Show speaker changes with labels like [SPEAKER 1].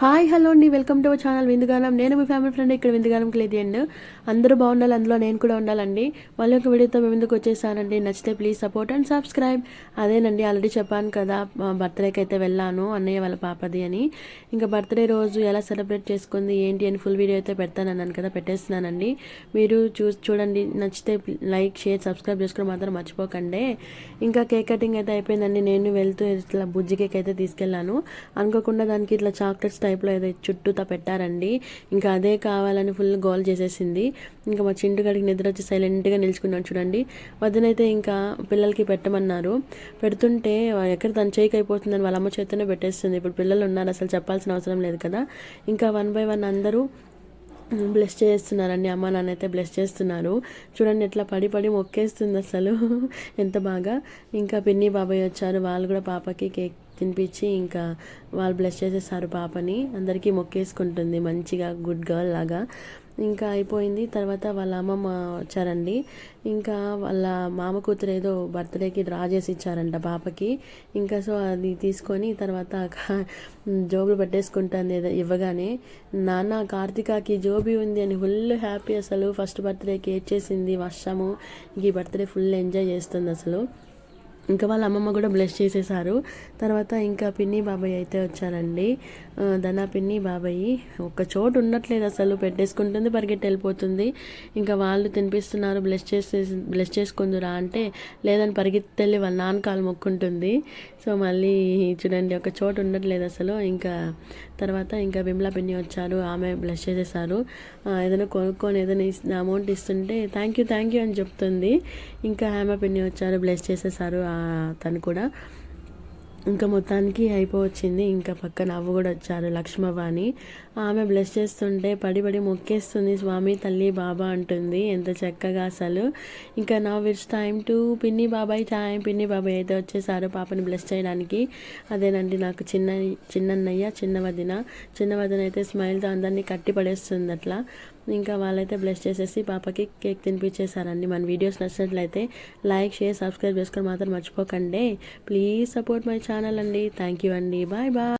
[SPEAKER 1] Hi hello అండి. Welcome to our channel Vindugaanam. నేను మీ ఫ్యామిలీ ఫ్రెండ్ ఇక్కడ విందుగానంకి లేదు అండ్ అందరూ బాగుండాలి అందులో నేను కూడా ఉండాలండి. మళ్ళీ ఒక వీడియోతో మేము ముందుకు వచ్చేసానండి. నచ్చితే ప్లీజ్ సపోర్ట్ అండ్ సబ్స్క్రైబ్ అదేనండి ఆల్రెడీ చెప్పాను కదా బర్త్డేకి అయితే వెళ్ళాను అన్నయ్య వాళ్ళ పాపది అని. ఇంకా బర్త్డే రోజు ఎలా సెలబ్రేట్ చేసుకుంది ఏంటి అని ఫుల్ వీడియో అయితే పెడతానన్నాను కదా పెట్టేస్తున్నానండి. మీరు చూ చూడండి నచ్చితే లైక్ షేర్ సబ్స్క్రైబ్ చేసుకోవడం మాత్రం మర్చిపోకండి. ఇంకా కేక్ కటింగ్ అయితే అయిపోయిందండి. నేను వెళ్తూ ఇట్లా బుజ్జి కేక్ అయితే తీసుకెళ్ళాను. అనుకోకుండా దానికి ఇట్లా చాక్లెట్స్ టైప్లో ఏదో చుట్టూతా పెట్టారండి. ఇంకా అదే కావాలని ఫుల్ గోల్ చేసేసింది. ఇంకా మా చింటు గడికి నిద్ర వచ్చి సైలెంట్గా నిల్చుకున్నాడు చూడండి. వద్దనైతే ఇంకా పిల్లలకి పెట్టమన్నారు. పెడుతుంటే ఎక్కడ తన చేయికి అయిపోతుందని వాళ్ళ అమ్మ చేతనే పెట్టేస్తుంది. ఇప్పుడు పిల్లలు ఉన్నారు అసలు చెప్పాల్సిన అవసరం లేదు కదా. ఇంకా వన్ బై వన్ అందరూ బ్లెస్ చేస్తున్నారండి. అమ్మ నాన్న అయితే బ్లెస్ చేస్తున్నారు. చూడండి ఎట్లా పడి పడి మొక్కేస్తుంది అసలు. ఎంత బాగా. ఇంకా పిన్ని బాబాయ్ వచ్చారు. వాళ్ళు కూడా పాపకి కేక్ తినిపించి ఇంకా వాళ్ళు బ్లెస్ చేసేసారు పాపని. అందరికీ మొక్కేసుకుంటుంది. మంచిగా గుడ్ గర్ల్ లాగా. ఇంకా అయిపోయింది. తర్వాత వాళ్ళ అమ్మమ్మ వచ్చారండి. ఇంకా వాళ్ళ మామ కూతురు ఏదో బర్త్డేకి డ్రా చేసి ఇచ్చారంట పాపకి. ఇంకా సో అది తీసుకొని తర్వాత జోబులు పెట్టేసుకుంటుంది ఏదో ఇవ్వగానే. నాన్న కార్తికాకి జోబీ ఉంది అని ఫుల్ హ్యాపీ అసలు. ఫస్ట్ బర్త్డేకి ఏడ్చేసింది వర్షము. ఈ బర్త్డే ఫుల్ ఎంజాయ్ చేస్తుంది అసలు. ఇంకా వాళ్ళ అమ్మమ్మ కూడా బ్లెస్ చేసేసారు. తర్వాత ఇంకా పిన్ని బాబాయ్ అయితే వచ్చారండి. ధనా పిన్ని బాబాయ్ ఒక చోటు ఉండట్లేదు అసలు. పెట్టేసుకుంటుంది పరిగెట్టి వెళ్ళిపోతుంది. ఇంకా వాళ్ళు తినిపిస్తున్నారు బ్లెస్ చేసే బ్లెస్ చేసుకుందురా అంటే లేదని పరిగెత్తి వెళ్ళి వాళ్ళ నాన్న కాలు మొక్కుంటుంది. సో మళ్ళీ చూడండి ఒక చోటు ఉండట్లేదు అసలు. ఇంకా తర్వాత ఇంకా బిమ్లా పిన్ని వచ్చారు ఆమె బ్లెస్ చేసేసారు. ఏదైనా కొనుక్కొని ఏదైనా అమౌంట్ ఇస్తుంటే థ్యాంక్ యూ థ్యాంక్ యూ అని చెప్తుంది. ఇంకా ఆమె పిన్ని వచ్చారు బ్లెస్ చేసేసారు. తను కూడా. ఇంకా మొత్తానికి అయిపోవచ్చింది. ఇంకా పక్కన అవ్వ కూడా వచ్చారు లక్ష్మవ్వ అని. ఆమె బ్లెస్ చేస్తుంటే పడి పడి మొక్కేస్తుంది స్వామి తల్లి బాబా అంటుంది. ఎంత చక్కగా అసలు. ఇంకా నా ఇట్స్ టైం టు పిన్ని బాబాయ్ టైం పిన్ని బాబాయ్ అయితే వచ్చేసారు పాపని బ్లెస్ చేయడానికి. అదేనండి నాకు చిన్న చిన్నన్నయ్య చిన్న వదిన చిన్న వదిన అయితే స్మైల్తో అందరినీ కట్టి పడేస్తుంది అట్లా. ఇంకా వాళ్ళైతే బ్లెస్ చేసేసి పాపకి కేక్ తినిపించేశారండి. మన వీడియోస్ నచ్చినట్లయితే లైక్ షేర్ సబ్స్క్రైబ్ చేసుకొని మాత్రం మర్చిపోకండి. ప్లీజ్ సపోర్ట్ మై ఛానల్ అండి. థ్యాంక్ యూ అండి. Bye bye.